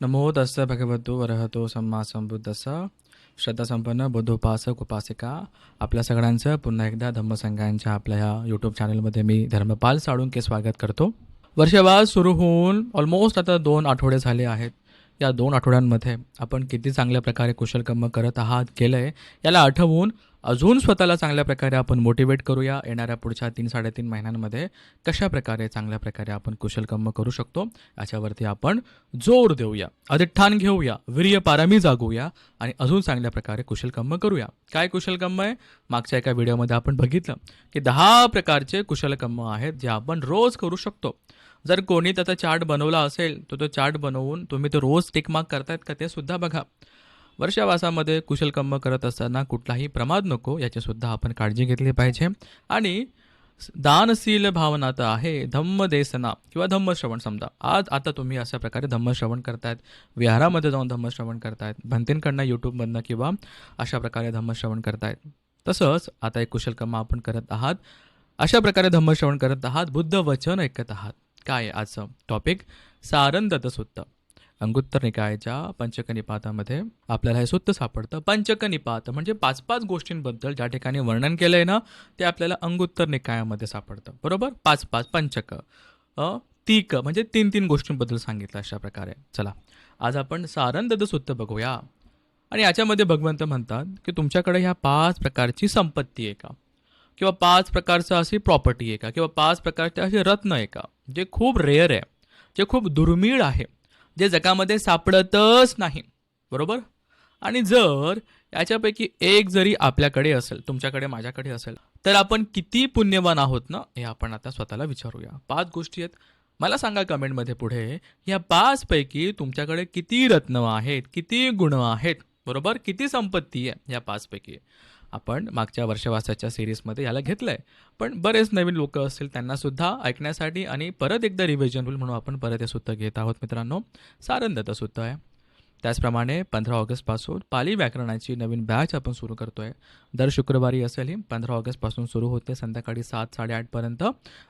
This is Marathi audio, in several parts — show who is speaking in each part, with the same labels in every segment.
Speaker 1: नमो तस्य भगवतो वरहतो सम्मा संबुद्धस श्रद्धासंपन्न बुद्धोपासक उपासिका आपल्या सगळ्यांचं पुन्हा एकदा धम्मसंघांच्या आपल्या ह्या यूट्यूब चॅनलमध्ये मी धर्मपाल साळुंके स्वागत करतो. वर्षवाद सुरू होऊन ऑलमोस्ट आता दोन आठवडे झाले आहेत. या दोन आठवड्यांमध्ये आपण किती चांगल्या प्रकारे कुशलकर्म करत आहात केलं आहे याला आठवून अजून स्वतःला चांगल्या प्रकारे आपण मोटिवेट करूया. येणाऱ्या पुढच्या तीन साडेतीन महिन्यांमध्ये कशा प्रकारे चांगल्या प्रकारे आपण कुशलकर्म करू शकतो याच्यावरती आपण जोर देऊया. अधिष्ठान घेऊया वीर्य पारामी जागूया आणि अजून चांगल्या प्रकारे कुशलकर्म करूया. काय कुशलकर्म आहे? मागच्या एका व्हिडिओमध्ये आपण बघितलं की दहा प्रकारचे कुशलकर्म आहेत जे आपण रोज करू शकतो. जर कोणी त्याचा चार्ट बनवला असेल तर तो चार्ट बनवून तुम्ही तो रोज टिकमार्क करतायत का ते सुद्धा बघा. वर्षावासामध्ये कुशलकर्म करत असताना कुठलाही प्रमाद नको याचीसुद्धा आपण काळजी घेतली पाहिजे. आणि दानशील भावना तर आहे धम्मदेसना किंवा धम्मश्रवण समजा आज आता तुम्ही अशा प्रकारे धम्मश्रवण करतायत विहारामध्ये जाऊन धम्मश्रवण करतायत भंतींकडनं यूट्यूबमधनं किंवा अशा प्रकारे धम्मश्रवण करतायत. तसंच आता एक कुशलकर्म आपण करत आहात. अशा प्रकारे धम्मश्रवण करत आहात बुद्ध वचन ऐकत आहात. काय आहे आजचं टॉपिक सारंदत सुत्त अंगुत्तर निकायाच्या पंचकनिपातामध्ये आपल्याला हे सुत्त सापडतं. पंचकनिपात म्हणजे पाच पाच गोष्टींबद्दल ज्या ठिकाणी वर्णन केलं आहे ना ते आपल्याला अंगुत्तर निकायामध्ये सापडतं. बरोबर? पाच पाच पंचक. तीक म्हणजे तीन तीन गोष्टींबद्दल सांगितलं अशा प्रकारे. चला आज आपण सारंदत सुत्त बघूया. आणि याच्यामध्ये भगवंत म्हणतात की तुमच्याकडे ह्या पाच प्रकारची संपत्ती आहे का? किंवा पाच प्रकारचं अशी प्रॉपर्टी आहे का किंवा पाच प्रकारचे असे रत्न आहे का जे खूप रेअर आहे जे खूप दुर्मिळ आहे जे जगामध्ये सापडतच नाही. बरोबर? आणि जर याच्यापैकी एक जरी आपल्याकडे असेल तुमच्याकडे माझ्याकडे असेल तर आपण किती पुण्यवान आहोत ना हे आपण आता स्वतःला विचारूया. पाच गोष्टी आहेत. मला सांगा कमेंटमध्ये पुढे या पाचपैकी तुमच्याकडे किती रत्न आहेत किती गुण आहेत? बरोबर? किती संपत्ती आहे या पाचपैकी आपण मागच्या वर्षवासाच्या सिरीजमध्ये याला घेतलं आहे पण बरेच नवीन लोक असतील त्यांनासुद्धा ऐकण्यासाठी आणि परत एकदा रिव्हिजन होईल म्हणून आपण परत हे सुद्धा घेत आहोत मित्रांनो. सारंदत सुद्धा आहे. त्याचप्रमाणे पंधरा ऑगस्टपासून पाली व्याकरणाची नवीन बॅच आपण सुरू करतो आहे दर शुक्रवारी असेल ही पंधरा ऑगस्टपासून सुरू होते संध्याकाळी सात साडेआठपर्यंत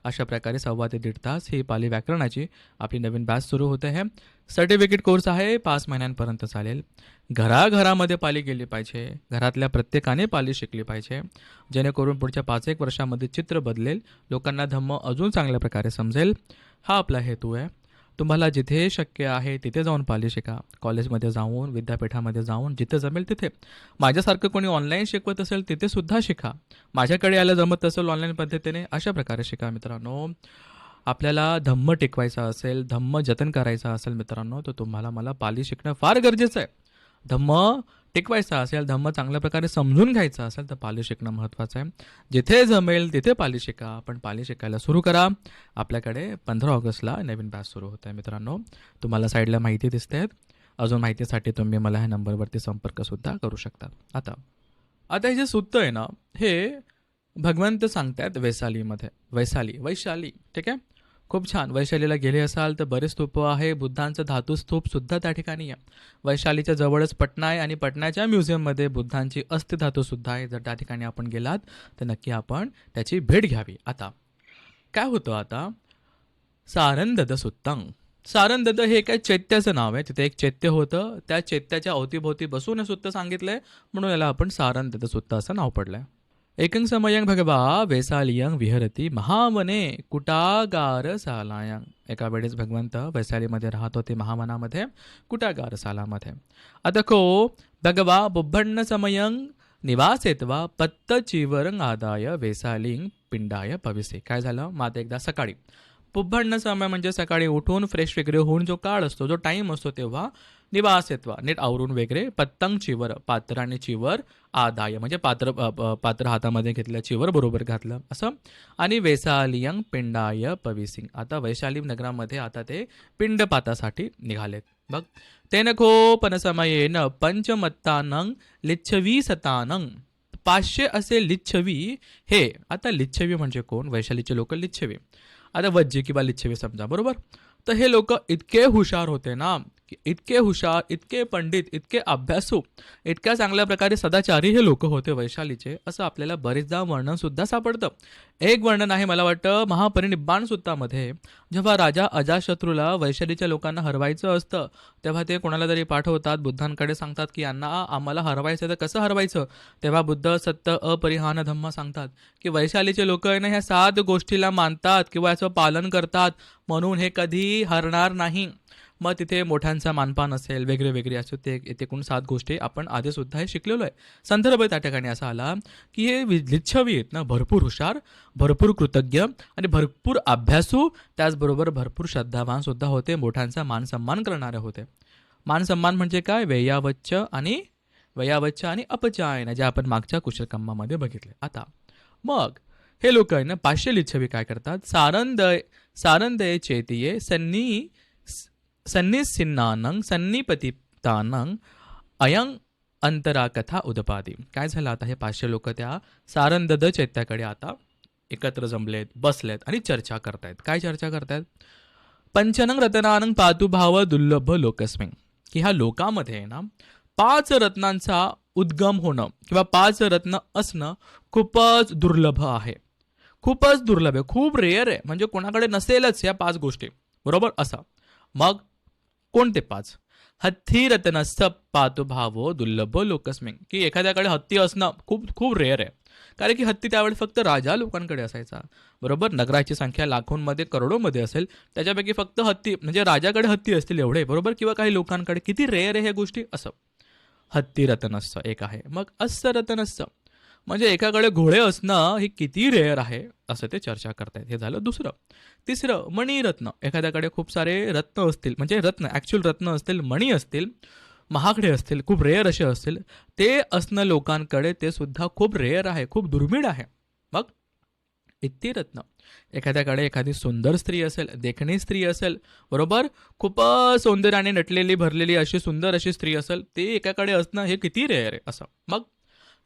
Speaker 1: अशा प्रकारे सव्वा ते दीड तास ही पाली व्याकरणाची आपली नवीन बॅच सुरू होते आहे सर्टिफिकेट कोर्स आहे पाच महिन्यांपर्यंत चालेल. घराघरामध्ये पाली गेली पाहिजे घरातल्या प्रत्येकाने पाली शिकली पाहिजे. जेणेकरून पुढच्या पाच एक वर्षामध्ये चित्र बदलेल लोकांना धम्म अजून चांगल्या प्रकारे समजेल. हा आपला हेतू आहे. तुम्हाला जिथे शक्य आहे तिथे जाऊन पाली शिका. कॉलेजमध्ये जाऊन विद्यापीठामध्ये जाऊन जिथे जमेल तिथे. माझ्यासारखं कोणी ऑनलाईन शिकवत असेल तिथे सुद्धा शिका. माझ्याकडे यायला जमत असेल ऑनलाईन पद्धतीने अशा प्रकारे शिका मित्रांनो. आपल्याला धम्म टिकवायचा असेल धम्म जतन करायचा असेल मित्रांनो तर तुम्हाला मला पाली शिकणं फार गरजेचं आहे. धम्म टिकवायचा असेल धम्म चांगल्या प्रकारे समजून घ्यायचा असेल तर पाली शिकणं महत्त्वाचं आहे. जिथे जमेल तिथे पाली शिका. आपण पाली शिकायला सुरू करा. आपल्याकडे पंधरा ऑगस्टला नवीन बॅच सुरू होत आहे मित्रांनो. तुम्हाला साईडला माहिती दिसते. अजून माहितीसाठी तुम्ही मला ह्या नंबरवरती संपर्कसुद्धा करू शकता. आता आता हे जे सुत्त आहे ना हे भगवंत सांगतायत वैशालीमध्ये. वैशाली वैशाली ठीक आहे? खूप छान. वैशालीला गेले असाल तर बरेच स्तूप आहे. बुद्धांचं धातू स्तूपसुद्धा त्या ठिकाणी आहे. वैशालीच्या जवळच पटना आहे आणि पटनाच्या म्युझियममध्ये बुद्धांची अस्थिधातूसुद्धा आहे. जर त्या ठिकाणी आपण गेलात तर नक्की आपण त्याची भेट घ्यावी. आता काय होतं आता? सारंदद सुत्तंग. सारंदद हे काय चैत्याचं नाव आहे. तिथे एक चैत्य होतं. त्या चैत्याच्या अवतीभोवती बसून हे सुत्त सांगितलंय. म्हणून याला आपण सारंदद सुत्त असं नाव पडलंय. एकं समयं भगवा वैसालियं विहरती महावने कुटागार सालायं एका वेळेस भगवंत वैशालीमध्ये राहत होते महामनामध्ये कुटागार सालामध्ये आता भगवा बुभण्ण समयं निवासेत्वा पत्त चिवरंग आदाय वेसालिंग पिंडाय पविसे काय झालं? मात एकदा सकाळी. पुब्बण्ण समय म्हणजे सकाळी उठून फ्रेश वगैरे होऊन जो काळ असतो जो टाईम असतो तेव्हा निवास येतवा नीट आवरून वगैरे पत्तंग चिवर पात्र आणि चिवर आदाय म्हणजे पात्र पात्र हातामध्ये घेतलं चिवर बरोबर घातलं. असं? आणि वैशालियंग पिंडाय पविसिंग आता वैशाली नगरामध्ये आता ते पिंडपातासाठी निघालेत. बघ. तेन खोपनसमयेन पंचमत्तानंग लिच्छवी सतानंग पाचशे असे लिच्छवी. हे आता लिच्छवी म्हणजे कोण? वैशालीचे लोक लिच्छवी. आता वज्जी किंवा लिच्छवी समजा बरोबर? तर हे लोक इतके हुशार होते ना की इतके हुशार इतके पंडित इतके अभ्यासू इतक्या चांगल्या प्रकारे सदाचारी हे लोक होते वैशालीचे असं आपल्याला बरेचदा वर्णनसुद्धा सापडतं. एक वर्णन आहे मला वाटतं महापरिनिब्बाण सुत्तामध्ये जेव्हा राजा अजाशत्रूला वैशालीच्या लोकांना हरवायचं असतं तेव्हा ते कोणाला तरी पाठवतात बुद्धांकडे सांगतात की यांना आम्हाला हरवायचं तर कसं हरवायचं? तेव्हा बुद्ध सत्य अपरिहान धम्म सांगतात की वैशालीचे लोक आहे ना ह्या सात गोष्टीला मानतात किंवा याचं पालन करतात म्हणून हे कधी हरणार नाही. मग तिथे मोठ्यांचा मानपान असेल वेगळे वेगळे असे ते एकूण सात गोष्टी आपण आधीसुद्धा हे शिकलेलो आहे. संदर्भ त्या ठिकाणी असा आला की हे वि- लिच्छवी आहेत ना भरपूर हुशार भरपूर कृतज्ञ आणि भरपूर अभ्यासू त्याचबरोबर भरपूर श्रद्धावानसुद्धा होते मोठ्यांचा मान सन्मान करणारे होते. मान सन्मान म्हणजे काय? व्ययावच्च आणि वयावच्च आणि अपचायन जे आपण मागच्या कुशलकम्मामध्ये बघितले. आता मग हे लोक आहे ना पाचशे लिच्छवी काय करतात? सारंदय सारंदय चेतिये सन्नी सन्निसिन्नानं सन्निपतितानं अयं अंतरा कथा उदपादी. काय झालं आता? हे पाचशे लोक त्या सारंदद चैत्याकडे आता एकत्र जमलेत बसलेत आणि चर्चा करतायत. काय चर्चा करतायत? पंचनंग रत्नानंग पातुभाव दुर्लभ लोकस्मिंग की ह्या लोकामध्ये ना पाच रत्नांचा उद्गम होणं किंवा पाच रत्न असणं खूपच दुर्लभ आहे. खूपच दुर्लभ आहे. खूप रेअर आहे. म्हणजे कोणाकडे नसेलच या पाच गोष्टी. बरोबर? असा. मग कोणते पाच? हत्ती रत्नस्थ पातुभावो दुर्लभ लोकस्मिंग. की एखाद्याकडे हत्ती असणं खूप खूप रेअर आहे. कारण की हत्ती त्यावेळी फक्त राजा लोकांकडे असायचा. बरोबर? नगराची संख्या लाखोंमध्ये करोडोमध्ये असेल. त्याच्यापैकी फक्त हत्ती म्हणजे राजाकडे हत्ती असतील एवढे बरोबर? किंवा काही लोकांकडे. किती रेअर आहे ह्या गोष्टी? असं. हत्ती रत्नस्थ एक आहे. मग अस्स रत्नस्थ. म्हणजे एकाकडे घोडे असणं हे किती रेअर आहे असं ते चर्चा करतायत. हे झालं दुसरं. तिसरं मणिरत्न. एखाद्याकडे खूप सारे रत्न असतील. म्हणजे रत्न ॲक्च्युअल रत्न असतील मणी असतील महागडे असतील खूप रेअर असे असतील ते असणं लोकांकडे ते सुद्धा खूप रेअर आहे खूप दुर्मिळ आहे. मग? इतकी रत्न. एखाद्याकडे एखादी सुंदर स्त्री असेल देखणी स्त्री असेल बरोबर? खूप सौंदर्याने नटलेली भरलेली अशी सुंदर अशी स्त्री असेल ते एकाकडे असणं हे किती रेअर आहे असं. मग?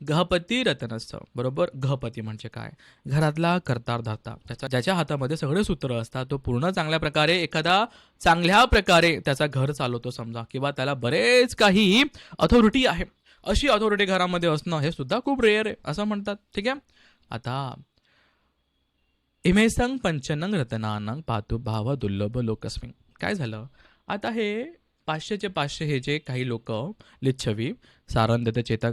Speaker 1: गहपती रतनस्थ बरोबर? गहपती म्हणजे काय? घरातला कर्तार धरता त्याचा ज्याच्या हातामध्ये सगळे सूत्र असतात तो पूर्ण चांगल्या प्रकारे एखादा चांगल्या प्रकारे त्याचा घर चालवतो समजा किंवा त्याला बरेच काही अथॉरिटी आहे. अशी अथॉरिटी घरामध्ये असणं हे सुद्धा खूप रेअर आहे असं म्हणतात. ठीक आहे? आता इमेसंग पंचनंग रतनानंग पातू भाव दुर्लभ लोकस्मिंग काय झालं? आता हे पाचशेचे पाचशे हे जे काही लोक लिच्छवी सारंद ते चेता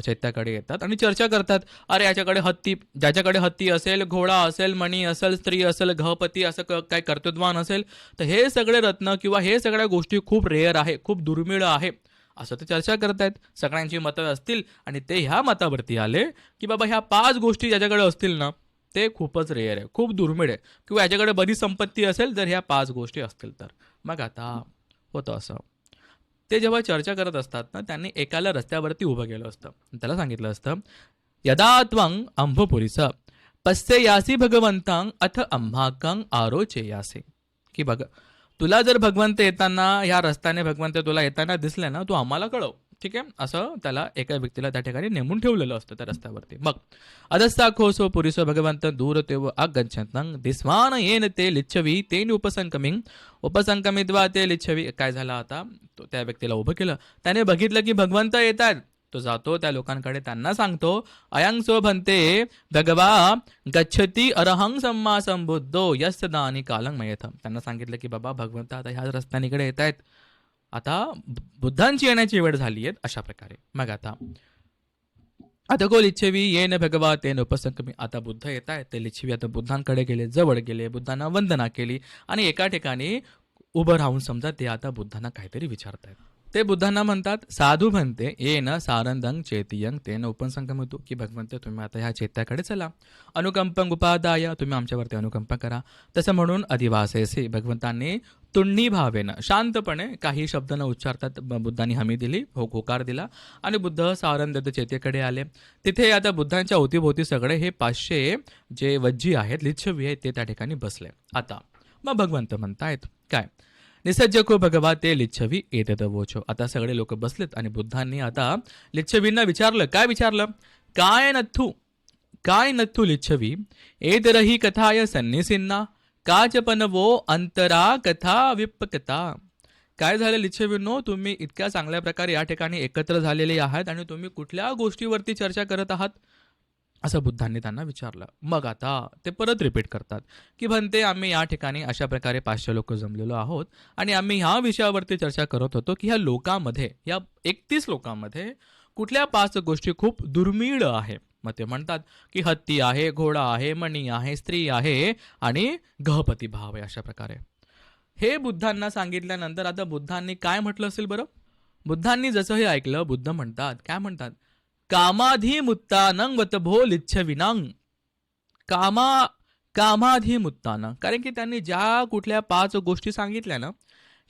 Speaker 1: चैत्याकडे येतात आणि चर्चा करतात अरे याच्याकडे हत्ती ज्याच्याकडे हत्ती असेल घोडा असेल मणी असेल स्त्री असेल घपती असं क- काय कर्तृत्वान असेल तर हे सगळे रत्न किंवा हे सगळ्या गोष्टी खूप रेअर आहे खूप दुर्मिळ आहे. असं ते चर्चा करतायत. सगळ्यांची मतं असतील आणि ते ह्या मतावरती आले की बाबा ह्या पाच गोष्टी ज्याच्याकडे असतील ना ते खूपच रेअर आहे खूप दुर्मिळ आहे. किंवा याच्याकडे बरीच संपत्ती असेल जर ह्या पाच गोष्टी असतील तर. मग आता होतं असं. ते जेव्हा चर्चा करत असतात ना त्यांनी एकाला रस्त्यावरती उभं केलं असतं. त्याला सांगितलं असतं यदा त्वंग अंभपुरीस पस्ये यासी भगवंतांग अथ अंभाकांग आरोचे यासे की बघ तुला जर भगवंत येताना ह्या रस्त्याने भगवंत तुला येताना दिसले ना तू आम्हाला कळव. ठीक आहे? असं त्याला एका व्यक्तीला त्या ठिकाणी नेमून ठेवलेलं असतं त्या रस्त्यावरती. मग अदस्ता खोसो पुरीसो भगवंत दूर तेव अगच्छंतं दिस्वान येन ते लिच्छवी तेन उपसंकमिंग. उपसंकमित्वा ते लिच्छवी काय झालं आता? तो त्या व्यक्तीला उभं केलं. त्याने बघितलं की भगवंत येत आहेत तो जातो त्या लोकांकडे त्यांना सांगतो अयंग सो भंते भगवा गच्छती अरहंग सम्मा संबुद्धो यस्त दानी कालंग मयथम त्यांना सांगितलं की बाबा भगवंत आता ह्याच रस्त्यानीकडे येत आहेत आता बुद्धांची येण्याची वेळ झाली आहे अशा प्रकारे. मग आता आता को लिच्छवी येन भगवा तेन उपसंकमी. आता बुद्ध येत आहेत ते लिच्छवी आता बुद्धांकडे गेले जवळ गेले बुद्धांना वंदना केली आणि एका ठिकाणी उभं राहून समजा ते आता बुद्धांना काहीतरी विचारतायत. ते बुद्धांना म्हणतात साधू म्हणते ये ना सारंदंग चेतियंग ते न उपसंकम होतो की भगवंत तुम्ही आता ह्या चैत्याकडे चला. अनुकंपंग उपादाय तुम्ही आमच्यावरती अनुकंप करा. तसं म्हणून अधिवासेसे भगवंतांनी तुण्णी भावेनं शांतपणे काही शब्द न उच्चारतात बुद्धांनी हमी दिली हो होकार दिला आणि बुद्ध सारंद चेतेकडे आले. तिथे आता बुद्धांच्या अवतीभोवती सगळे हे पाचशे जे वज्जी आहेत लिच्छवी आहेत ते त्या ठिकाणी बसले. आता मग भगवंत म्हणतायत काय? निसर्जको भगवा ते लिच्छवी येते वोचो. आता सगळे लोक बसलेत आणि बुद्धांनी आता लिच्छवींना विचारलं. काय विचारलं? काय नथू काय नथू लिच्छवी? एदरही कथाय सन्निसिन्ना. काचपन वो अंतरा कथा विप्पकता. काय झालं लिच्छवींनो? तुम्ही इतक्या चांगल्या प्रकारे या ठिकाणी एकत्र झालेले आहात आणि तुम्ही कुठल्या गोष्टीवरती चर्चा करत आहात? असं बुद्धांनी त्यांना विचारलं. मग आता ते परत रिपीट करतात की म्हणते आम्ही या ठिकाणी अशा प्रकारे पाचशे लोक जमलेलो आहोत आणि आम्ही ह्या विषयावरती चर्चा करत होतो की ह्या लोकांमध्ये या एकतीस लोकांमध्ये कुठल्या पाच गोष्टी खूप दुर्मिळ आहे. मग ते म्हणतात की हत्ती आहे घोडा आहे मणी आहे स्त्री आहे आणि गहपती भाव आहे अशा प्रकारे. हे बुद्धांना सांगितल्यानंतर आता बुद्धांनी काय म्हटलं असेल बरं? बुद्धांनी जसं हे ऐकलं बुद्ध म्हणतात काय म्हणतात? कामाधिमुत्तानं वतभो लिच्छविनांग कामा कामाधिमुत्तानं. कारण की त्यांनी ज्या कुठल्या पाच गोष्टी सांगितल्या ना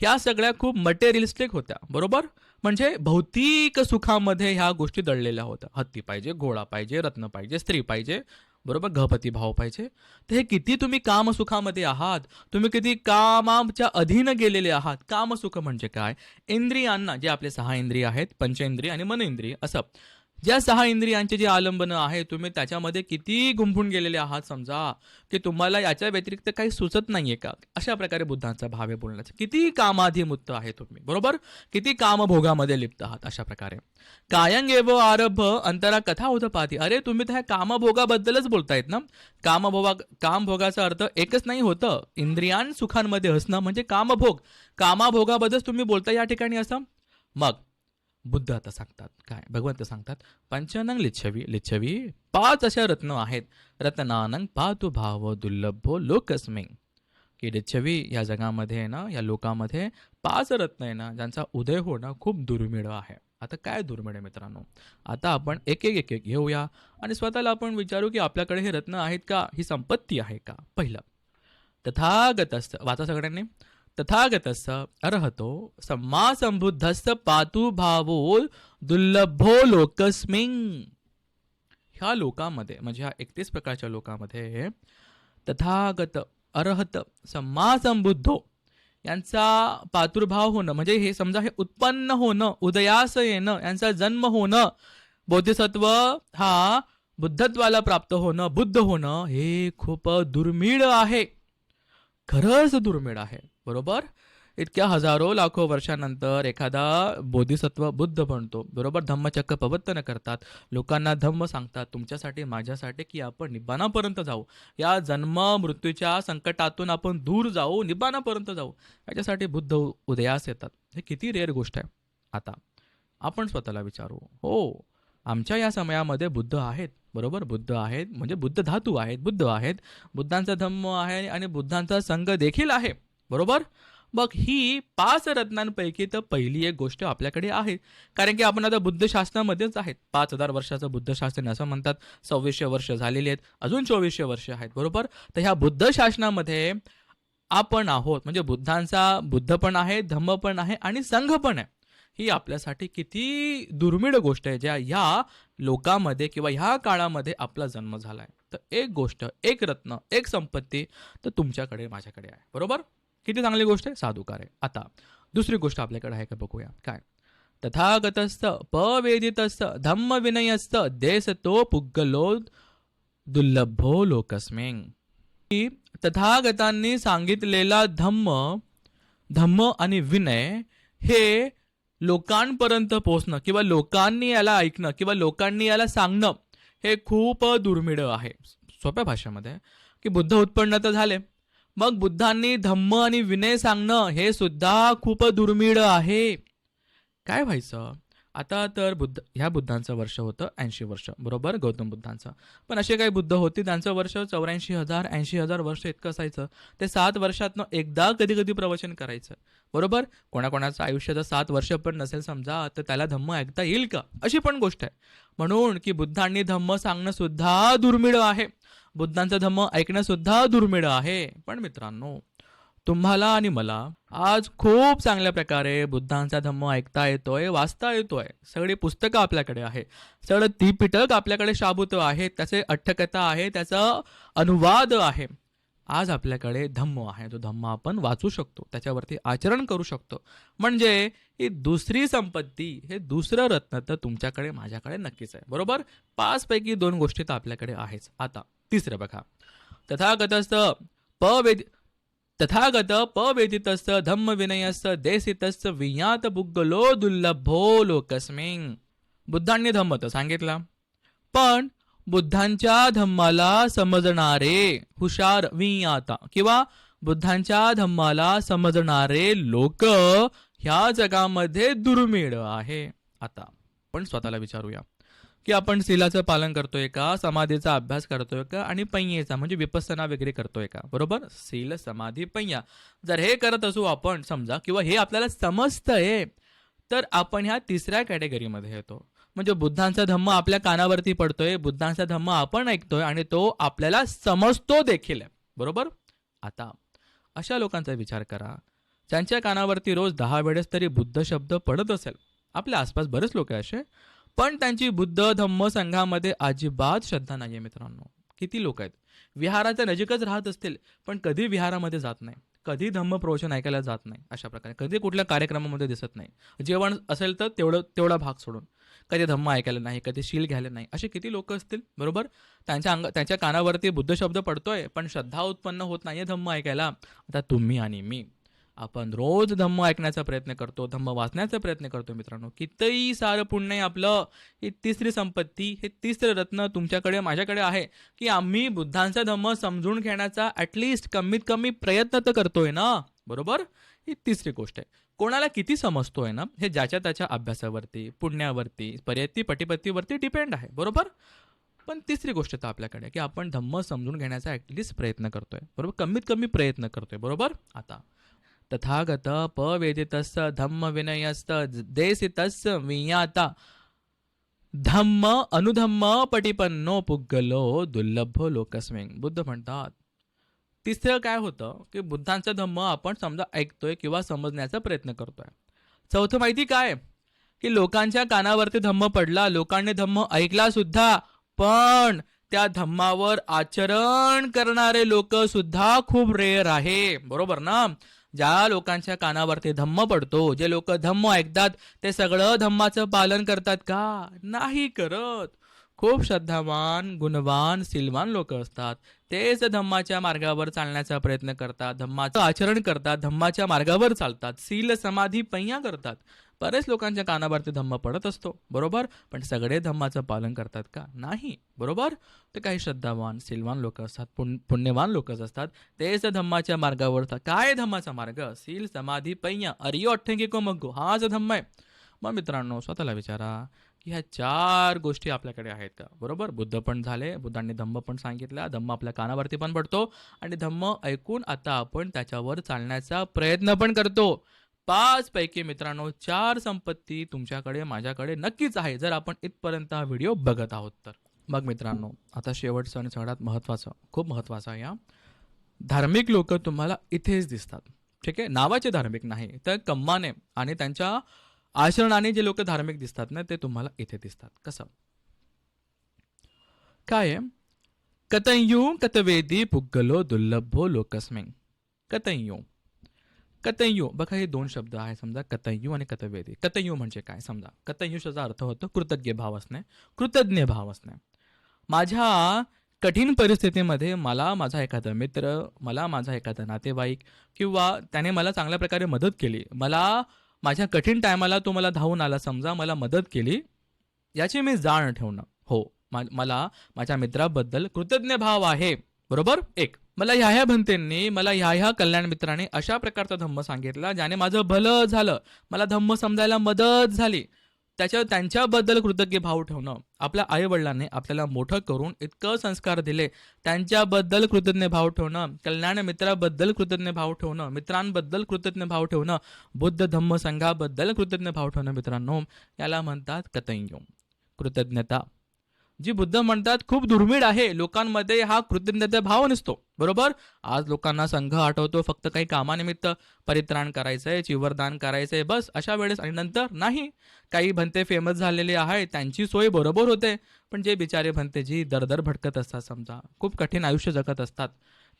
Speaker 1: ह्या सगळ्या खूप मटेरियलिस्टिक होत्या. बरोबर? म्हणजे भौतिक सुखामध्ये ह्या गोष्टी दडलेल्या होत्या. हत्ती पाहिजे घोडा पाहिजे रत्न पाहिजे स्त्री पाहिजे. बरोबर? गहपती भाव पाहिजे. तर हे किती तुम्ही कामसुखामध्ये आहात? तुम्ही किती कामाच्या अधीन गेलेले आहात? कामसुख म्हणजे काय? इंद्रियांना जे आपले सहा इंद्रिय आहेत पंचेंद्रिय आणि मनेंद्रिय असं. ज्या सहा इंद्रियांचे जे आलंबनं आहे तुम्ही त्याच्यामध्ये किती गुंफून गेलेले आहात समजा की तुम्हाला याच्या व्यतिरिक्त काही सुचत नाहीये का? अशा प्रकारे बुद्धांचा भाव आहे बोलण्याचा. किती कामाधिमुक्त आहे तुम्ही बरोबर? किती कामभोगामध्ये लिप्त आहात अशा प्रकारे. कायंगेव आरभ अंतरा कथा होतं पाहती अरे तुम्ही त्या कामभोगाबद्दलच बोलतायत ना? कामभोगा कामभोगाचा अर्थ एकच नाही होतं. इंद्रियां सुखांमध्ये असणं म्हणजे कामभोग. कामाभोगाबद्दलच तुम्ही बोलता या ठिकाणी असं? मग बुद्ध आता सांगतात. काय? भगवंत सांगतात पंचानंग लिच्छवी लिच्छवी पाच अशा रत्न आहेत. रत्नानंग पातु भाव दुर्लभो लोकस्मिंग की लिच्छवी या जगामध्ये आहे ना या लोकामध्ये पाच रत्न आहे ना ज्यांचा उदय होणं खूप दुर्मिळ आहे. आता काय दुर्मिळ आहे मित्रांनो? आता आपण एक एक एक एक घेऊया आणि स्वतःला आपण विचारू की आपल्याकडे हे रत्न आहेत का? ही संपत्ती आहे का? पहिलं. तथागतस्थ वाचा सगळ्यांनी. तथागतस्य अर्हतो सम्मा संबुद्धस्य पातु भावो दुर्लभो लोकस्मिंग ह्या लोकामध्ये म्हणजे ह्या एकतीस प्रकारच्या लोकामध्ये तथागत अर्हत सम्मा संबुद्धो यांचा पातुर्भाव होणं म्हणजे हे समजा हे उत्पन्न होणं उदयास येणं यांचा जन्म होणं बोधिसत्व हा बुद्धत्वाला प्राप्त होणं बुद्ध होणं हे खूप दुर्मिळ आहे. खरंच दुर्मिळ आहे. बरोबर? इतक्या हजारो लाखो वर्षानंतर एखादा बोधिसत्व बुद्ध बनतो. बरोबर? धम्मचक्र प्रवर्तन करतात. लोकांना धम्म सांगतात तुमच्यासाठी माझ्यासाठी की आपण निब्बाणापर्यंत जाऊ. या जन्म मृत्यूच्या संकटातून आपण दूर जाऊ निब्बाणापर्यंत जाऊ. याच्यासाठी बुद्ध उदयास येतात. हे किती रेअर गोष्ट आहे. आता आपण स्वतःला विचारू. हो आमच्या या समयामध्ये बुद्ध आहेत. बरोबर? बुद्ध आहेत. म्हणजे बुद्ध धातू आहेत बुद्ध आहेत. बुद्धांचा धम्म आहे आणि बुद्धांचा संघ देखील आहे. बरोबर? मग ही पाच रत्नांपैकी तर पहिली एक गोष्ट आपल्याकडे आहे. कारण की आपण आता बुद्ध आहेत. पाच हजार वर्षाचं बुद्ध शासन असं म्हणतात. सव्वीसशे वर्ष झालेली आहेत. अजून चोवीसशे वर्ष आहेत. बरोबर? तर ह्या बुद्ध शासनामध्ये आपण आहोत. म्हणजे बुद्धांचा बुद्ध पण आहे धम्म पण आहे आणि संघ पण आहे. ही आपल्यासाठी किती दुर्मिळ गोष्ट आहे. ज्या ह्या लोकांमध्ये किंवा ह्या काळामध्ये आपला जन्म झाला आहे तर एक गोष्ट एक रत्न एक संपत्ती तर तुमच्याकडे माझ्याकडे आहे. बरोबर? किती चांगली गोष्ट आहे? साधुकार आहे आता दुसरी गोष्ट आपल्याकडे आहे का बघूया. काय? तथागतस्थ पवेदितस्थ धम्म विनयस्थ देसतो पुग्गलो दुर्लभो लोकस्मिंग की तथागतांनी सांगितलेला धम्म धम्म आणि विनय हे लोकांपर्यंत पोहोचणं किंवा लोकांनी याला ऐकणं किंवा लोकांनी याला सांगणं हे खूप दुर्मिळ आहे. सोप्या भाषेमध्ये की बुद्ध उत्पन्न तर झाले. मग बुद्धांनी धम्म आणि विनय सांगणं हे सुद्धा खूप दुर्मिळ आहे. काय व्हायचं? आता तर बुद्ध ह्या बुद्धांचं वर्ष होतं ऐंशी वर्ष बरोबर? गौतम बुद्धांचं. पण असे काही बुद्ध होते त्यांचं वर्ष चौऱ्याऐंशी हजार ऐंशी हजार वर्ष इतकं असायचं. ते सात वर्षातनं एकदा कधी कधी प्रवचन करायचं. बरोबर? कोणाकोणाचं आयुष्य जर सात वर्ष पण नसेल समजा तर त्याला धम्म ऐकता येईल का? अशी पण गोष्ट आहे. म्हणून की बुद्धांनी धम्म सांगणं सुद्धा दुर्मिळ आहे. बुद्धांचा धम्म ऐकणंसुद्धा दुर्मिळ आहे. पण मित्रांनो तुम्हाला आणि मला आज खूप चांगल्या प्रकारे बुद्धांचा धम्म ऐकता येतोय वाचता येतोय. सगळी पुस्तकं आपल्याकडे आहे सगळं त्रिपिटक आपल्याकडे शाबूत आहे त्याचे अठ्ठकथा आहे त्याचा अनुवाद आहे. आज आपल्याकडे धम्म आहे. तो धम्म आपण वाचू शकतो त्याच्यावरती आचरण करू शकतो. म्हणजे ही दुसरी संपत्ती हे दुसरं रत्न तर तुमच्याकडे माझ्याकडे नक्कीच आहे. बरोबर? पाचपैकी दोन गोष्टी तर आपल्याकडे आहेच. आता तिसरं बघा. तथागतस्थ पवेद तथागत पवेदितस्त धम्म विनयस्त देसितस्त वियात बुग्गलो दुर्लभो लोकस्मिंग बुद्धांनी धम्म तर सांगितला. पण बुद्धांच्या धम्माला समजणारे हुशार वियाता किंवा बुद्धांच्या धम्माला समजणारे लोक ह्या जगामध्ये दुर्मिळ आहे. आता पण स्वतःला विचारूया. की आपण सिलाचं पालन करतोय का समाधीचा अभ्यास करतोय का आणि पैयेचा म्हणजे विपसना वगैरे करतोय का? बरोबर? सील समाधी पैया जर हे करत असू आपण समजा किंवा हे आपल्याला समजतंय तर आपण ह्या तिसऱ्या कॅटेगरीमध्ये येतो. म्हणजे बुद्धांचा धम्म आपल्या कानावरती पडतोय बुद्धांचा धम्म आपण ऐकतोय आणि तो आपल्याला समजतो देखील आहे. बरोबर? आता अशा लोकांचा विचार करा. ज्यांच्या कानावरती रोज दहा वेळेस तरी बुद्ध शब्द पडत असेल. आपल्या आसपास बरेच लोक असे पण त्यांची बुद्ध धम्म संघामध्ये अजिबात श्रद्धा नाही आहे मित्रांनो. किती लोक आहेत? विहाराच्या नजीकच राहत असतील पण कधी विहारामध्ये जात नाही. कधी धम्म प्रवचन ऐकायला जात नाही अशा प्रकारे. कधी कुठल्या कार्यक्रमामध्ये दिसत नाही. जेवण असेल तर तेवढं तेवढा भाग सोडून. कधी धम्म ऐकायला नाही कधी शील घ्यायला नाही. असे किती लोक असतील? बरोबर? त्यांच्या अंग त्यांच्या कानावरती बुद्ध शब्द पडतोय पण श्रद्धा उत्पन्न होत नाहीये धम्म ऐकायला. आता तुम्ही आणि मी. आपण रोज धम्म ऐकण्याचा प्रयत्न करतो धम्म वाचण्याचा प्रयत्न करतो मित्रांनो. कितीही सारं पुण्य आपलं ही तिसरी संपत्ती हे तिसरं रत्न तुमच्याकडे माझ्याकडे आहे की आम्ही बुद्धांचा धम्म समजून घेण्याचा ॲटलिस्ट कमीत कमी प्रयत्न तर करतोय ना? बरोबर? ही तिसरी गोष्ट आहे. कोणाला किती समजतोय ना हे ज्याच्या त्याच्या अभ्यासावरती पुण्यावरती पर्यती पटीपत्तीवरती डिपेंड आहे. बरोबर? पण तिसरी गोष्ट तर आपल्याकडे की आपण धम्म समजून घेण्याचा ॲटलिस्ट प्रयत्न करतोय. बरोबर? कमीत कमी प्रयत्न करतोय. बरोबर? आता तथागत पवेदितस्त धम्म विनयस्त देसितस्त वियाता धम्म अनुधम्म पटिपन्नो पुग्गलो दुर्लभ लोकस्मिंग बुद्ध म्हणतात तिसरं काय होतं की बुद्धांचा धम्म आपण समजा ऐकतोय किंवा समजण्याचा प्रयत्न करतोय. चौथं माहिती काय? की लोकांच्या कानावरती धम्म पडला लोकांनी धम्म ऐकला सुद्धा पण त्या धम्मावर आचरण करणारे लोक सुद्धा खूप रेअर आहे. बरोबर ना? ज्या लोकांच्या कानावरती धम्म पडतो जे लोक धम्म ऐकतात ते सगळं धम्माचं पालन करतात का? नाही करत. खूप श्रद्धावान गुणवान सिलवान लोक असतात. तेच धम्माच्या मार्गावर चालण्याचा प्रयत्न करतात धम्माचं आचरण करतात धम्माच्या मार्गावर चालतात सील समाधी पैया करतात. बरेच लोकांच्या कानावरती धम्म पडत असतो बरोबर? पण सगळे धम्माचं पालन करतात का? नाही बरोबर? ते काही श्रद्धावान सिलवान लोक असतात पुण पुण्यवान लोकच असतात. तेच धम्माच्या मार्गावर काय धम्माचा मार्ग? सील समाधी पैया अरियो अठ्ठंगी को मग्गो हाच धम्म आहे. मग मित्रांनो स्वतःला विचारा की ह्या चार गोष्टी आपल्याकडे आहेत का? बरोबर? बुद्ध पण झाले बुद्धांनी धम्म पण सांगितला धम्म आपल्या कानावरती पण पडतो आणि धम्म ऐकून आता आपण त्याच्यावर चालण्याचा प्रयत्न पण करतो. पाच पैकी मित्रांनो चार संपत्ती तुमच्याकडे माझ्याकडे नक्कीच आहे जर आपण इथपर्यंत हा व्हिडिओ बघत आहोत तर. मग मित्रांनो आता शेवटचं आणि सगळ्यात महत्त्वाचं खूप महत्त्वाचं आहे या धार्मिक लोक तुम्हाला इथेच दिसतात ठीक आहे? नावाचे धार्मिक नाही तर कम्माने आणि त्यांच्या आचरणाने जे लोक धार्मिक दिसतात ना ते तुम्हाला इथे दिसतात. कसं? काय आहे? कतयू कतवेदी पुग्गलो दुर्लभो लोकस्मिंग कतयू कतयू. बघा हे दोन शब्द आहे समजा कतयू आणि कतवेदी कतयू म्हणजे काय? समजा कतयूचा अर्थ होतो कृतज्ञ भाव असणे कृतज्ञ भाव असणे माझ्या कठीण परिस्थितीमध्ये मला माझा एखादा मित्र मला माझा एखादा नातेवाईक किंवा त्याने मला चांगल्या प्रकारे मदत केली मला माझ्या कठीण टायमाला तो मला धावून आला समजा मला मदत केली याची मी जाण ठेवणं. हो मा- मला माझ्या मित्राबद्दल कृतज्ञ भाव आहे. बरोबर? एक. मला ह्या ह्या भंतेंनी मला ह्या ह्या कल्याण मित्राने अशा प्रकारचा धम्म सांगितला ज्याने माझं भलं झालं. मला धम्म समजायला मदत झाली. त्याच्या त्यांच्याबद्दल कृतज्ञ भाव ठेवणं. आपल्या आईवडिलांनी आपल्याला मोठं करून इतकं संस्कार दिले. त्यांच्याबद्दल कृतज्ञ भाव ठेवणं कल्याण मित्राबद्दल कृतज्ञ भाव ठेवणं मित्रांबद्दल कृतज्ञ भाव ठेवणं बुद्ध धम्म संघाबद्दल कृतज्ञ भाव ठेवणं मित्रांनो याला म्हणतात कतय्यो कृतज्ञता. जी बुद्ध म्हणतात खूप दुर्मिळ आहे. लोकांमध्ये हा कृतज्ञता भाव नसतो. बरोबर? आज लोकांना संघ आठवतो फक्त काही कामानिमित्त परित्राण करायचंय चिवरदान करायचंय बस अशा वेळेस आणि नंतर नाही. काही भंते फेमस झालेले आहेत त्यांची सोय बरोबर होते. पण जे बिचारे भंते जी दरदर भटकत असतात समजा खूप कठीण आयुष्य जगत असतात.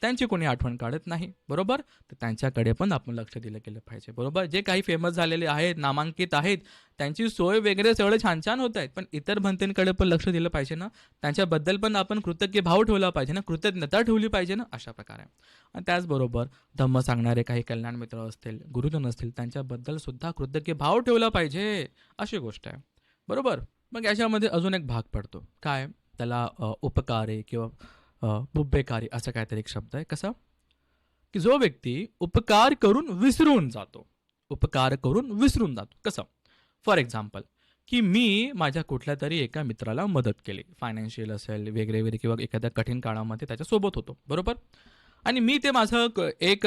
Speaker 1: त्यांची कोणी आठवण काढत नाही बरोबर? तर त्यांच्याकडे पण आपण लक्ष दिलं गेलं पाहिजे बरोबर? जे काही फेमस झालेले आहेत नामांकित आहेत त्यांची सोय वगैरे सगळं छान छान होत आहेत पण इतर भंतेंकडे पण लक्ष दिलं पाहिजे ना? त्यांच्याबद्दल पण आपण कृतज्ञ भाव ठेवला पाहिजे ना? कृतज्ञता ठेवली पाहिजे ना? अशा प्रकारे. आणि त्याचबरोबर धम्म सांगणारे काही कल्याण मित्र असतील गुरुजन असतील त्यांच्याबद्दल सुद्धा कृतज्ञ भाव ठेवला पाहिजे अशी गोष्ट आहे. बरोबर? मग याच्यामध्ये अजून एक भाग पडतो. काय? त्याला उपकारे किंवा बुब्बेकारी असं काहीतरी एक शब्द आहे. कसा? की जो व्यक्ती उपकार करून विसरून जातो. उपकार करून विसरून जातो. कसं? फॉर एक्झाम्पल की मी माझ्या कुठल्या तरी एका मित्राला मदत केली. फायनान्शियल असेल वेगळे वेगळे किंवा एखाद्या कठीण काळामध्ये त्याच्यासोबत होतो. बरोबर? आणि मी ते माझं एक एक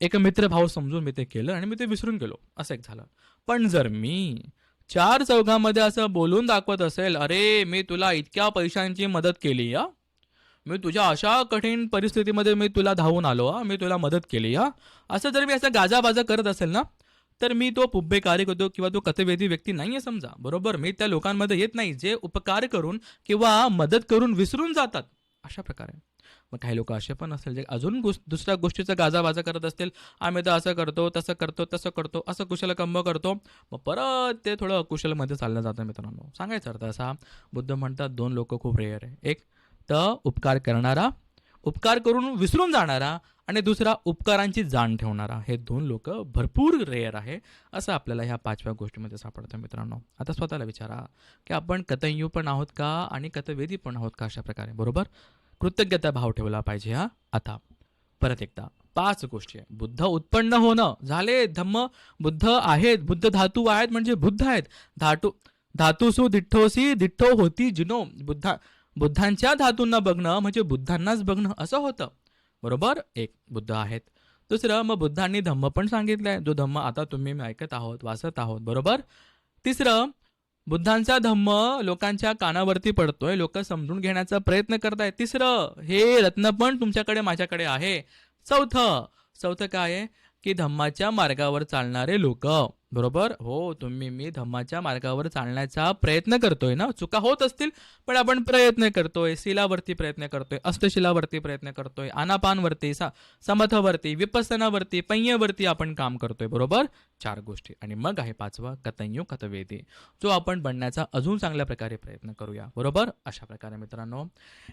Speaker 1: एक मित्रभाव समजून मी ते केलं आणि मी ते विसरून गेलो. असं एक झालं. पण जर मी चार चौघामध्ये असं बोलून दाखवत असेल अरे मी तुला इतक्या पैशांची मदत केली या मी तुझ्या अशा कठीण परिस्थितीमध्ये मी तुला धावून आलो हा. मी तुला मदत केली हा. असं जर मी असं गाजाबाजा करत असेल ना तर मी तो पुब्बे होतो करतो किंवा तो कथवेदी व्यक्ती नाही आहे समजा बरोबर? मी त्या लोकांमध्ये येत नाही जे उपकार करून किंवा मदत करून विसरून जातात अशा प्रकारे. मग काही लोक असे पण असतील जे अजून गोष्ट दुसऱ्या गोष्टीचा गाजाबाजा करत असतील आम्ही तर असं करतो तसं करतो तसं करतो असं कुशल कंब करतो मग परत ते थोडं अकुशलमध्ये चाललं जातं मित्रांनो. सांगायचं अर्थ असा बुद्ध म्हणतात दोन लोक खूप रेअर आहे. एक तर उपकार करणारा उपकार करून विसरून जाणारा आणि दुसरा उपकारांची जाण ठेवणारा. हे दोन लोक भरपूर रेअर आहे असं आपल्याला ह्या पाचव्या गोष्टीमध्ये सापडतं मित्रांनो. आता स्वतःला विचारा की आपण कथयू पण आहोत का आणि कथवेदी पण आहोत का अशा प्रकारे? बरोबर? कृतज्ञता भाव ठेवला पाहिजे हा. आता परत एकदा पाच गोष्टी आहे बुद्ध उत्पन्न होणं झाले धम्म बुद्ध आहेत बुद्ध धातू आहेत म्हणजे बुद्ध आहेत. धातू धातुसू दिठ्ठोसी दिठ्ठो होती जिनो. बुद्धा बुद्धांच्या धातूंना बघणं म्हणजे बुद्धांनाच बघणं असं होतं. बरोबर? एक बुद्ध आहेत. दुसरं मग बुद्धांनी धम्म पण सांगितलंय. जो धम्म आता तुम्ही मी ऐकत आहोत वाचत आहोत बरोबर? तिसरं बुद्धांचा धम्म लोकांच्या कानावरती पडतोय. लोक समजून घेण्याचा प्रयत्न करतायत. तिसरं हे रत्न पण तुमच्याकडे माझ्याकडे आहे. चौथं चौथं काय आहे? की धम्माच्या मार्गावर चालणारे लोक. बरोबर? हो तुम्ही मी धम्माच्या मार्गावर चालण्याचा प्रयत्न करतोय ना? चुका होत असतील पण आपण प्रयत्न करतोय शिलावरती प्रयत्न करतोय अष्टशिलावरती प्रयत्न करतोय आनापानवरती सा समथवरती विपसनावरती पय्यवरती आपण काम करतोय बरोबर? चार गोष्टी. आणि मग आहे पाचवा कतय्यू कतवेदी जो आपण बनण्याचा अजून चांगल्या प्रकारे प्रयत्न करूया बरोबर? अशा प्रकारे मित्रांनो.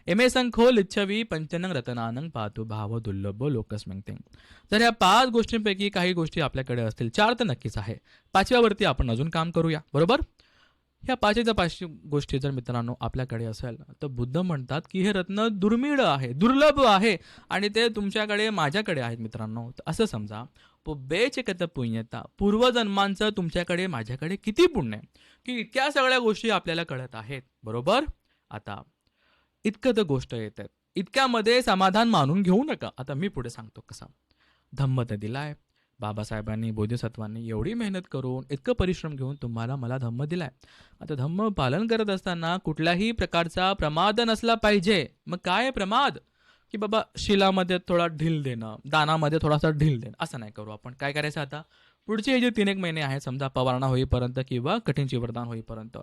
Speaker 1: एमे संखो लिच्छवी पंचनंग रतनानंग पातू भाव दुर्लभ लोकस्मिंग जर या पाच गोष्टींपैकी काही गोष्टी आपल्याकडे असतील चार तर नक्कीच आहे. पाचव्यावरती आपण अजून काम करूया बरोबर? ह्या पाचच्या पाचवी गोष्टी जर मित्रांनो आपल्याकडे असेल तर बुद्ध म्हणतात की हे रत्न दुर्मिळ आहे दुर्लभ आहे आणि ते तुमच्याकडे माझ्याकडे आहेत मित्रांनो. तर असं समजा बेचकत पुण्यता पूर्वजन्मांचं तुमच्याकडे माझ्याकडे किती पुण्य आहे? की इतक्या सगळ्या गोष्टी आपल्याला कळत आहेत बरोबर? आता इतकं तर गोष्ट येत. आहेत इतक्यामध्ये समाधान मानून घेऊ नका. आता मी पुढे सांगतो कसा. धम्म तर दिलाय. बाबासाहेबांनी बोधिसत्वांनी एवढी मेहनत करून इतकं परिश्रम घेऊन तुम्हाला मला धम्म दिलाय. आता धम्म पालन करत असताना कुठल्याही प्रकारचा प्रमाद नसला पाहिजे. मग काय प्रमाद? की बाबा शिलामध्ये थोडा ढील देणं दानामध्ये थोडासा ढील देणं असं नाही करू आपण. काय करायचं आता? पुढचे हे जे तीन एक महिने आहेत समजा पवारणा होईपर्यंत किंवा कठीण चिवरदान होईपर्यंत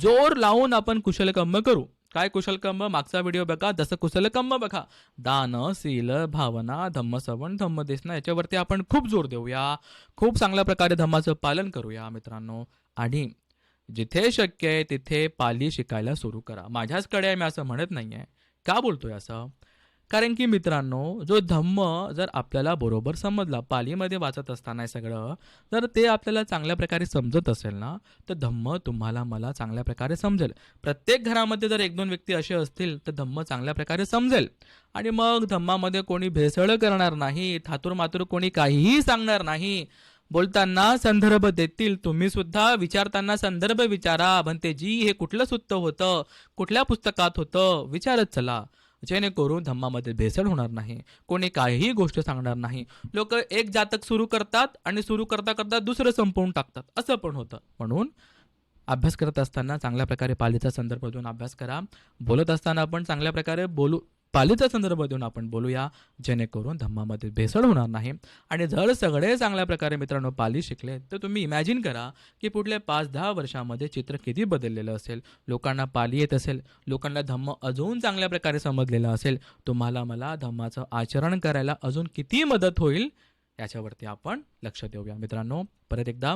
Speaker 1: जोर लावून आपण कुशलकर्म करू. काय कुशलकर्म मागचा व्हिडिओ बघा जसं कुशलकर्म बघा. दान शील भावना धम्म सवण धम्म देसना याच्यावरती आपण खूप जोर देऊया. खूप चांगल्या प्रकारे धम्माचं पालन करूया मित्रांनो. आणि जिथे शक्य आहे तिथे पाली शिकायला सुरू करा. माझ्याचकडे आहे मी असं म्हणत नाही आहे का बोलतोय असं? कारण की मित्रांनो जो धम्म जर आपल्याला बरोबर समजला पालीमध्ये वाचत असताना सगळं जर ते आपल्याला चांगल्या प्रकारे समजत असेल ना तर धम्म तुम्हाला मला चांगल्या प्रकारे समजेल. प्रत्येक घरामध्ये जर एक दोन व्यक्ती असे असतील तर धम्म चांगल्या प्रकारे समजेल. आणि मग धम्मामध्ये कोणी भेसळ करणार नाही थातूर मातूर कोणी काहीही सांगणार नाही. बोलताना संदर्भ देतील तुम्ही सुद्धा विचारताना संदर्भ विचारा. भंतेजी हे कुठलं सुत्त होतं? कुठल्या पुस्तकात होतं? विचारत चला. जेणेकरून धम्मामध्ये भेसळ होणार नाही. कोणी काहीही गोष्ट सांगणार नाही. लोक एक जातक सुरू करतात आणि सुरू करता करता दुसरं संपवून टाकतात. असं पण होतं. म्हणून अभ्यास करत असताना चांगल्या प्रकारे पालीचा संदर्भ देऊन अभ्यास करा. बोलत असताना आपण चांगल्या प्रकारे बोलू पालीचा संदर्भ देऊन आपण बोलूया. जेणेकरून धम्मामध्ये भेसळ होणार नाही. आणि जर सगळे चांगल्या प्रकारे मित्रांनो पाली शिकले तर तुम्ही इमॅजिन करा की पुढल्या पाच दहा वर्षामध्ये चित्र किती बदललेलं असेल. लोकांना पाली येत असेल. लोकांना धम्म अजून चांगल्या प्रकारे समजलेलं असेल. तुम्हाला मला धम्माचं आचरण करायला अजून किती मदत होईल याच्यावरती आपण लक्ष देऊया. मित्रांनो परत एकदा.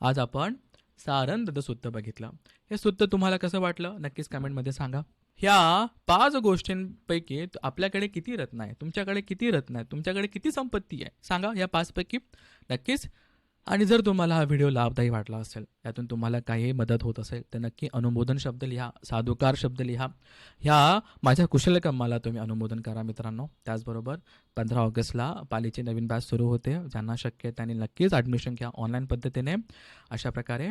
Speaker 1: आज आपण सारंदद सुत्त बघितलं. हे सुत्त तुम्हाला कसं वाटलं? नक्कीच कमेंटमध्ये सांगा. ह्या पाच गोष्टींपैकी आपल्याकडे किती रत्न आहे? तुमच्याकडे किती रत्न आहे तुमच्याकडे किती संपत्ती आहे? सांगा या पाचपैकी. नक्कीच. आणि जर तुम्हाला हा व्हिडिओ लाभदायी वाटला असेल यातून तुम्हाला काही मदत होत असेल तर नक्की अनुमोदन शब्द लिहा साधुकार शब्द लिहा. ह्या माझ्या कुशल कामाला तुम्ही अनुमोदन करा मित्रांनो. त्याचबरोबर पंधरा ऑगस्टला पालीचे नवीन बॅच सुरू होते. ज्यांना शक्य आहे त्यांनी नक्कीच ॲडमिशन घ्या ऑनलाईन पद्धतीने. अशा प्रकारे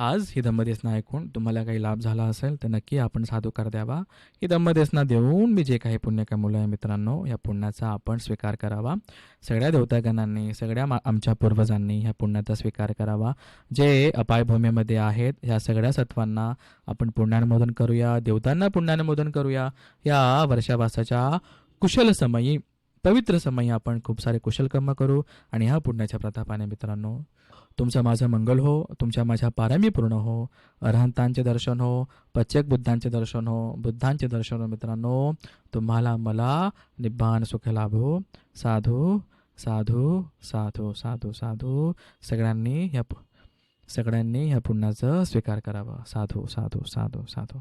Speaker 1: आज ही धम्मदेसना ऐकून तुम्हाला काही लाभ झाला असेल तर नक्की आपण साधुकार द्यावा. ही धम्मदेसना देऊन मी जे काही पुण्य कमवलं आहे मित्रांनो या पुण्याचा आपण स्वीकार करावा. सगळ्या देवतागणांनी सगळ्या मा आमच्या पूर्वजांनी ह्या पुण्याचा स्वीकार करावा. जे अपायभूमीमध्ये आहेत ह्या सगळ्या सत्वांना आपण पुण्यानुमोदन करूया देवतांना पुण्यानुमोदन करूया. या वर्षावासाच्या कुशल समयी पवित्र समयी आपण खूप सारे कुशल कर्म करू आणि ह्या पुण्याच्या प्रतापाने मित्रांनो तुमचा माझं मंगल हो तुमच्या माझ्या पारमी पूर्ण हो. अरहंतांचे दर्शन हो पचक बुद्धांचे दर्शन हो. बुद्धांचे दर्शन हो मित्रांनो तुम्हाला मला निब्बान सुख लाभो हो. साधू साधू साधू साधू साधू सगळ्यांनी ह्या पु- सगळ्यांनी ह्या पुण्याचं स्वीकार करावा. साधू साधू साधू साधू.